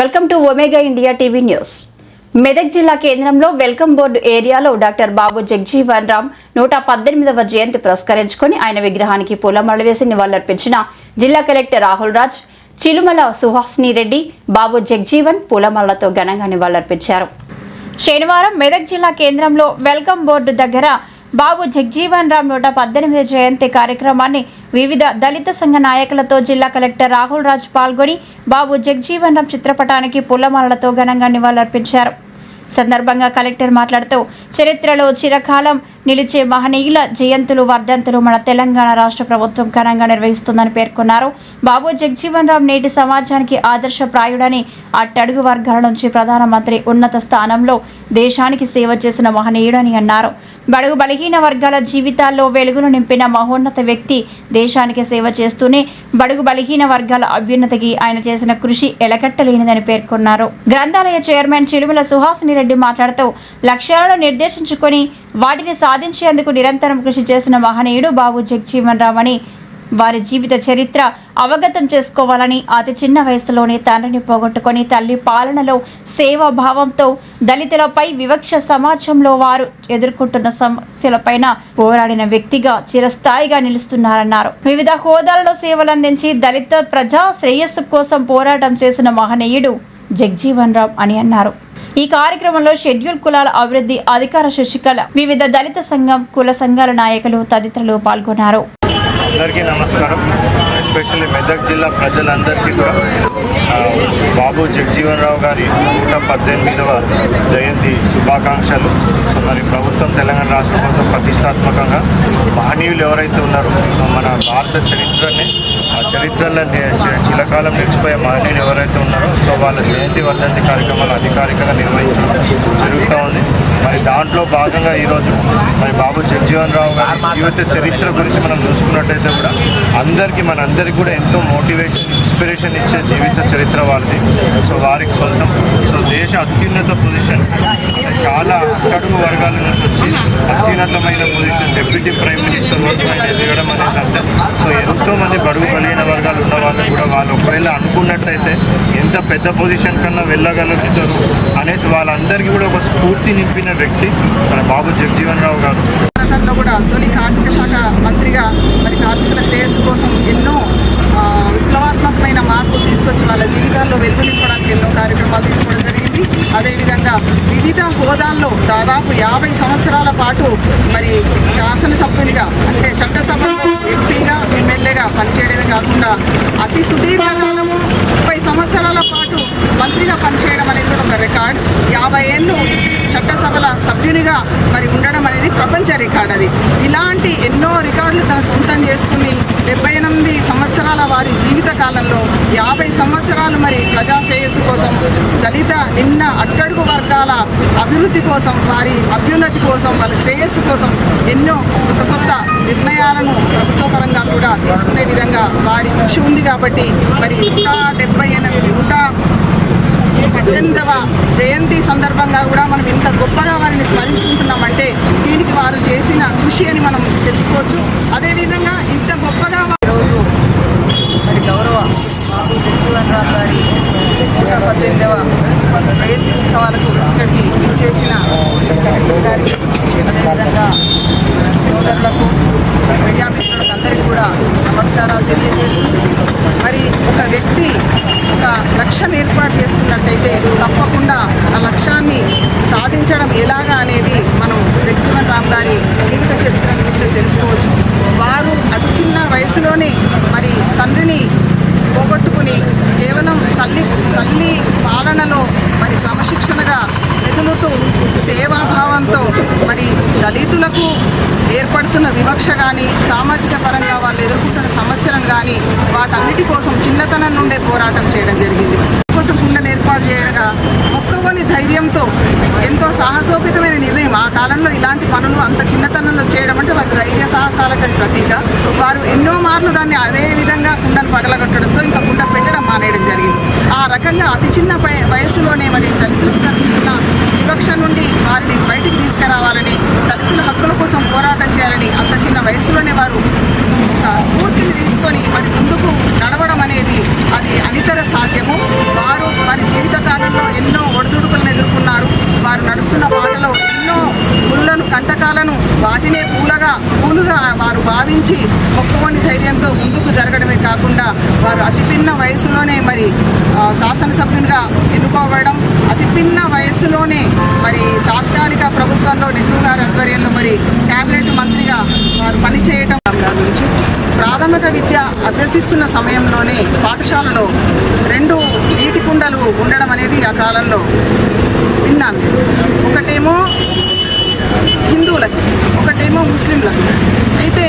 Welcome to Omega India TV news. Medak జిల్లా కేంద్రంలో welcome board area doctor Babu Jagjivan Ram నూట పద్దెనిమిదవ జయంతి పురస్కరించుకొని ఆయన విగ్రహానికి పూలమాల వేసి నివాళులర్పించిన జిల్లా కలెక్టర్ రాహుల్ రాజ్ చిలుమల సుహాసిని రెడ్డి బాబు జగ్జీవన్ పూలమాలతో ఘనంగా నివాళులర్పించారు. శనివారం మెదక్ జిల్లా కేంద్రంలో వెల్కమ్ బోర్డు దగ్గర బాబు జగ్జీవన్ రామ్ నూట పద్దెనిమిది జయంతి కార్యక్రమాన్ని వివిధ దళిత సంఘ నాయకులతో జిల్లా కలెక్టర్ రాహుల్ రాజ్ పాల్గొని బాబు జగ్జీవన్ రామ్ చిత్రపటానికి పూలమాలలతో ఘనంగా నివాళులర్పించారు. సందర్భంగా కలెక్టర్ మాట్లాడుతూ చరిత్రలో చిరకాలం నిలిచే మహనీయుల జయంతులు వర్ధంతులు మన తెలంగాణ రాష్ట్ర ప్రభుత్వం ఘనంగా నిర్వహిస్తుందని పేర్కొన్నారు. బాబు జగ్జీవన్ రామ్ నేటి సమాజానికి ఆదర్శప్రాయుడని అట్టడుగు వర్గాల నుంచి ప్రధానమంత్రి ఉన్నత స్థానంలో దేశానికి సేవ చేసిన మహనీయుడని అన్నారు. బడుగు బలహీన వర్గాల జీవితాల్లో వెలుగును నింపిన మహోన్నత వ్యక్తి దేశానికి సేవ చేస్తూనే బడుగు బలహీన వర్గాల అభ్యున్నతికి ఆయన చేసిన కృషి ఎలకట్టలేనిదని పేర్కొన్నారు. గ్రంథాలయ చైర్మన్ చిలుమల సుహాసిని రెడ్డి మాట్లాడుతూ లక్ష్యాలను నిర్దేశించుకొని వాటిని సాధించేందుకు నిరంతరం కృషి చేసిన మహనీయుడు బాబు జగజీవన్ రామ్ అని వారి జీవిత చరిత్ర అవగతం చేసుకోవాలని అతి చిన్న వయసులోనే తండ్రిని పోగొట్టుకొని తల్లి పాలనలో సేవాభావంతో దళితులపై వివక్ష సమాజంలో వారు ఎదుర్కొంటున్న సమస్యలపైన పోరాడిన వ్యక్తిగా చిరస్థాయిగా నిలుస్తున్నారన్నారు. వివిధ హోదాలలో సేవలందించి దళిత ప్రజా శ్రేయస్సు కోసం పోరాటం చేసిన మహనీయుడు జగ్జీవన్ రామ్ అని అన్నారు. ఈ కార్యక్రమంలో షెడ్యూల్ కులాల అభివృద్ధి అధికార శశికళ వివిధ దళిత సంఘం కుల సంఘాల నాయకులు తదితరులు పాల్గొన్నారు. అందరికీ నమస్కారం. ఎస్పెషల్లీ మెదక్ జిల్లా ప్రజలందరికీ కూడా బాబు జగజీవన్ రావు గారి నూట పద్దెనిమిదవ జయంతి శుభాకాంక్షలు. మరి ప్రభుత్వం తెలంగాణ రాష్ట్ర ప్రభుత్వం ప్రతిష్టాత్మకంగా మహనీయులు ఎవరైతే ఉన్నారో మన భారత చరిత్రని చరిత్రలో ని- చిరకాలం నిలిచిపోయే మహనీయులు ఎవరైతే ఉన్నారో సో వాళ్ళ జయంతి వర్ధంతి కార్యక్రమాలు అధికారికంగా నిర్వహించడం జరుగుతూ ఉంది. మరి దాంట్లో భాగంగా ఈరోజు మరి బాబు జగ్జీవన్ రావు గారి జీవిత చరిత్ర గురించి మనం చూసుకున్నట్టయితే కూడా అందరికీ మన అందరికీ కూడా ఎంతో మోటివేషన్ ఇన్స్పిరేషన్ ఇచ్చే జీవిత చరిత్ర వారిది సో వారికి సొంతం. సో దేశ అత్యున్నత పొజిషన్ చాలా అట్టడుగు వర్గాల నుంచి వచ్చి అత్యున్నతమైన పొజిషన్ డిప్యూటీ ప్రైమ్ మినిస్టర్ వరకు ఆయన ఎదగడం అనేది అంటే సో ఎంతోమంది బడుగు బలైన వర్గాలు ఉన్న వాళ్ళు కూడా వాళ్ళు ఒకవేళ అనుకున్నట్లయితే ఎంత పెద్ద పొజిషన్ కన్నా వెళ్ళగలుగుతారు. అనేసి వాళ్ళందరికీ కూడా ఒక స్ఫూర్తి నింపిన వ్యక్తి మన బాబు జగజీవన్ రావు గారు. భారతంలో కూడా తొలి కార్మిక శాఖ మంత్రిగా మరి కార్మికుల శ్రేయస్సు కోసం ఎన్నో విప్లవాత్మకమైన మార్పులు తీసుకొచ్చి వాళ్ళ జీవితాల్లో వెలుగునింపడానికి ఎన్నో కార్యక్రమాలు తీసుకోవడం జరిగింది. అదేవిధంగా వివిధ హోదాల్లో దాదాపు యాభై సంవత్సరాల పాటు మరి శాసనసభ్యునిగా అంటే చట్టసభ ఎంపీగా ఎమ్మెల్యేగా పనిచేయడమే కాకుండా అతి సుదీర్ఘకాలము ముప్పై సంవత్సరాల పాటు మంత్రిగా పనిచేయడం అనేది కూడా ఒక రికార్డ్ యాభై చట్టసభల సభ్యునిగా మరి ఉండడం అనేది ప్రపంచ రికార్డ్ అది. ఇలాంటి ఎన్నో రికార్డులు తన సొంతం చేసుకుని డెబ్బై ఎనిమిది సంవత్సరాల వారి జీవిత కాలంలో యాభై సంవత్సరాలు మరి ప్రజా శ్రేయస్సు కోసం దళిత నిన్న అట్టడుగు వర్గాల అభివృద్ధి కోసం వారి అభ్యున్నతి కోసం వాళ్ళ శ్రేయస్సు కోసం ఎన్నో కొత్త కొత్త నిర్ణయాలను ప్రభుత్వ పరంగా కూడా తీసుకునే విధంగా వారి కృషి ఉంది కాబట్టి మరి నూట డెబ్బై ఎనిమిది నూట పద్దెనిమిదవ జయంతి సందర్భంగా కూడా మనం ఇంత గొప్పగా వారిని స్మరించుకుంటున్నామంటే దీనికి వారు చేసిన కృషి అని మనం తెలుసుకోవచ్చు. అదేవిధంగా ఇంత గొప్పగా ఈరోజు మరి గౌరవ బాబు గారి నూట పద్దెనిమిదవ జయంతి ఉత్సవాలకు ఇక్కడికి చేసిన గారికి అదేవిధంగా సోదరులకు మీడియా మిత్రులకు అందరికీ కూడా నమస్కారాలు తెలియజేస్తూ మరి ఒక వ్యక్తి ఒక లక్ష్యం ఏర్పాటు చేసుకున్నట్టయితే తప్పకుండా ఆ లక్ష్యాన్ని సాధించడం ఎలాగా అనేది మనం జగజీవన్ రామ్ గారి జీవిత చరిత్రను చూస్తే తెలుసుకోవచ్చు. వారు అతి చిన్న వయసులోనే మరి తండ్రిని పోగొట్టుకుని కేవలం తల్లి తల్లి పాలనలో మరి క్రమశిక్షణగా మెదులుతూ సేవాభావంతో మరి దళితులకు ఏర్పడుతున్న వివక్ష కానీ సామాజిక పరంగా వాళ్ళు ఎదుర్కొంటున్న సమస్యలను కానీ వాటన్నిటి కోసం చిన్నతనం నుండే పోరాటం చేయడం జరిగింది. కోసం కుండను ఏర్పాటు చేయగా మొక్కవని ధైర్యంతో ఎంతో సాహసోపితమైన నిర్ణయం ఆ కాలంలో ఇలాంటి పనులు అంత చిన్నతనంలో చేయడం అంటే వారి ధైర్య సాహసాలకు ప్రతీక. వారు ఎన్నో మార్లు దాన్ని అదే విధంగా కుండను పగలగొట్టడంతో ఇంకా కుండ పెట్టడం మానేయడం జరిగింది. ఆ రకంగా అతి చిన్న వయసులోనే మరి దళితులకు జరుగుతున్న వివక్ష నుండి వారిని బయటికి తీసుకురావాలని దళితుల హక్కుల కోసం పోరాటం చేయాలని అంత చిన్న వయసులోనే వారు స్ఫూర్తిని తీసుకొని వారి ముందుకు నడవడం అనేది అది అనితర సాధ్యము. వారు వారి జీవితకాలంలో ఎన్నో ఒడిదుడుకులను ఎదుర్కొన్నారు. వారు నడుస్తున్న బాటలో ఎన్నో పుల్లను కంటకాలను వాటినే పూలగా పూలుగా వారు భావించి ఒప్పుకొని ధైర్యంతో ముందుకు జరగడమే కాకుండా వారు అతిపిన్న వయసులోనే మరి శాసనసభ్యునిగా ఎన్నుకోవడం అతిపిన్న వయసు త్వరలోనే మరి తాత్కాలిక ప్రభుత్వంలో నెహ్రూ గారి ఆధ్వర్యంలో మరి క్యాబినెట్ మంత్రిగా వారు పనిచేయటం నుంచి ప్రాథమిక విద్య అభ్యసిస్తున్న సమయంలోనే పాఠశాలలో రెండు నీటి కుండలు ఉండడం అనేది ఆ కాలంలో విన్నాను ఒకటేమో హిందువులకి ఒకటేమో ముస్లింలకు. అయితే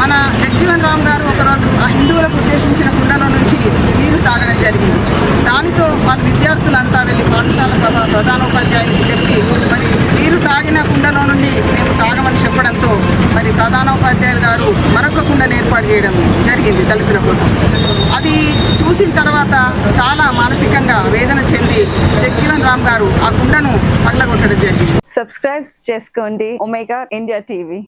మన జగ్జీవన్ రామ్ గారు ఒకరోజు ఆ హిందువులకు ఉద్దేశించిన కుండలో నుంచి నీరు తాగడం జరిగింది. దానితో వాళ్ళ విద్యార్థులంతా పాఠశాల ప్రధాన ప్రధానోపాధ్యాయునికి చెప్పి మరి నీరు తాగిన కుండలో నుండి మేము తాగమని చెప్పడంతో మరి ప్రధానోపాధ్యాయులు గారు మరొక కుండను ఏర్పాటు చేయడం జరిగింది దళితుల కోసం. అది చూసిన తర్వాత చాలా మానసికంగా వేదన చెంది జగ్జీవన్ రామ్ గారు ఆ కుండను పగలగొట్టడం జరిగింది. సబ్స్క్రైబ్ చేసుకోండి. Omega India TV